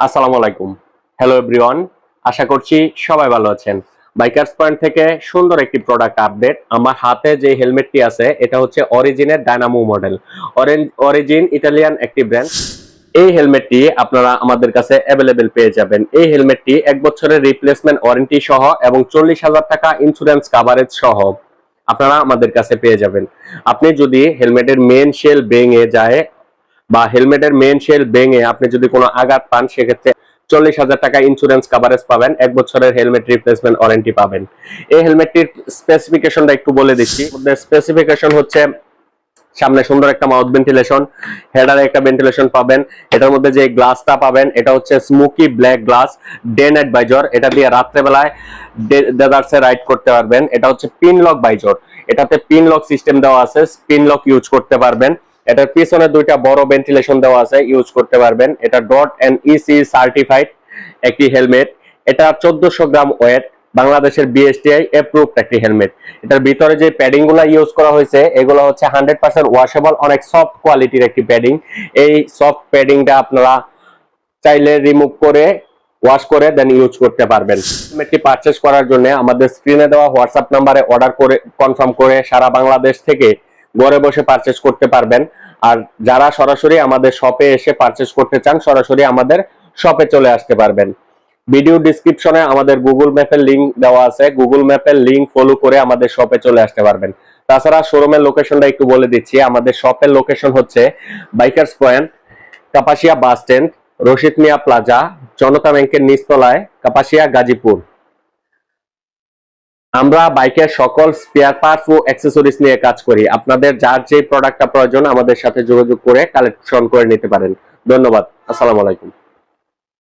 আসসালামু আলাইকুম। Hello everyone আশা করছি সবাই ভালো আছেন। বাইকার্স পয়েন্ট থেকে সুন্দর একটি প্রোডাক্ট আপডেট আমার হাতে যে হেলমেটটি আছে, এটা হচ্ছে অরিজিনের ডায়নামো মডেল অরিজিন ইটালিয়ান একটি ব্র্যান্ড এই হেলমেটটি আপনারা আমাদের কাছে অ্যাভেলেবেল পেয়ে যাবেন। এই হেলমেটটি এক বছরের রিপ্লেসমেন্ট ওয়ারেন্টি সহ এবং চল্লিশ হাজার টাকা ইন্স্যুরেন্স কাভারেজ সহ আপনারা আমাদের কাছে পেয়ে যাবেন। আপনি যদি হেলমেটের মেন শেল ভেঙে যায় বা হেলমেটের মেন শেল ভেঙে আপনি যদি কোনো আঘাত পান, সেক্ষেত্রে চল্লিশ হাজার টাকা ইন্স্যুরেন্স কাভারেজ পাবেন। এক বছরের হেলমেট রিপ্লেসমেন্ট ওয়ারেন্টি পাবেন। এই হেলমেটটির স্পেসিফিকেশনটা একটু বলে দিচ্ছি। স্পেসিফিকেশন হচ্ছে, সামনে সুন্দর একটা মাউথ ভেন্টিলেশন হেডারে একটা ভেন্টিলেশন পাবেন। এটার মধ্যে যে গ্লাসটা পাবেন, এটা হচ্ছে smoky black glass day night visor এটা দিয়ে রাত্রেবেলায় ডেজার্টসে রাইড করতে পারবেন। এটা হচ্ছে পিন লক বাইজর এটাতে পিন লক সিস্টেম দেওয়া আছে। পিন লক ইউজ করতে পারবেন। এটার পিছনে দুইটা বড় ভেন্টিলেশন দেওয়া আছে ইউজ করতে পারবেন। এটা ডট এন্ড ইসি সার্টিফাইড একটি হেলমেট এটা চোদ্দশো গ্রাম ওয়েট বাংলাদেশের বিএসটিআই অ্যাপ্রুভড একটি হেলমেট এটার ভিতরে যে প্যাডিংগুলো ইউজ করা হয়েছে, এগুলো হচ্ছে হান্ড্রেড পার্সেন্ট ওয়াশেবল অনেক সফট কোয়ালিটির একটি প্যাডিং এই সফট প্যাডিংটা আপনারা চাইলে রিমুভ করে ওয়াশ করে দেন ইউজ করতে পারবেন। হেলমেটটি পারচেস করার জন্য আমাদের স্ক্রিনে দেওয়া হোয়াটসঅ্যাপ নাম্বারে অর্ডার করে কনফার্ম করে সারা বাংলাদেশ থেকে ঘরে বসে পারচেস করতে পারবেন। আর যারা সরাসরি আমাদের শপে এসে পারচেস করতে চান, সরাসরি আমাদের শপে চলে আসতে পারবেন। ভিডিও ডিসক্রিপশনে আমাদের গুগল ম্যাপের লিংক দেওয়া আছে। গুগল ম্যাপের লিংক ফলো করে আমাদের শপে চলে আসতে পারবেন। তাছাড়া শোরুমের লোকেশনটা একটু বলে দিচ্ছি। আমাদের শপের লোকেশন হচ্ছে bikers point Kapasia bus stand Rashid Mia plaza Janata ব্যাংকের নিচতলায় কাপাসিয়া গাজীপুর আমরা বাইকের সকল স্পেয়ার পার্টস ও অ্যাক্সেসরিজ নিয়ে কাজ করি। আপনাদের যার যে প্রোডাক্টটা প্রয়োজন আমাদের সাথে যোগাযোগ করে কালেকশন করে নিতে পারেন। ধন্যবাদ। আসসালামু আলাইকুম।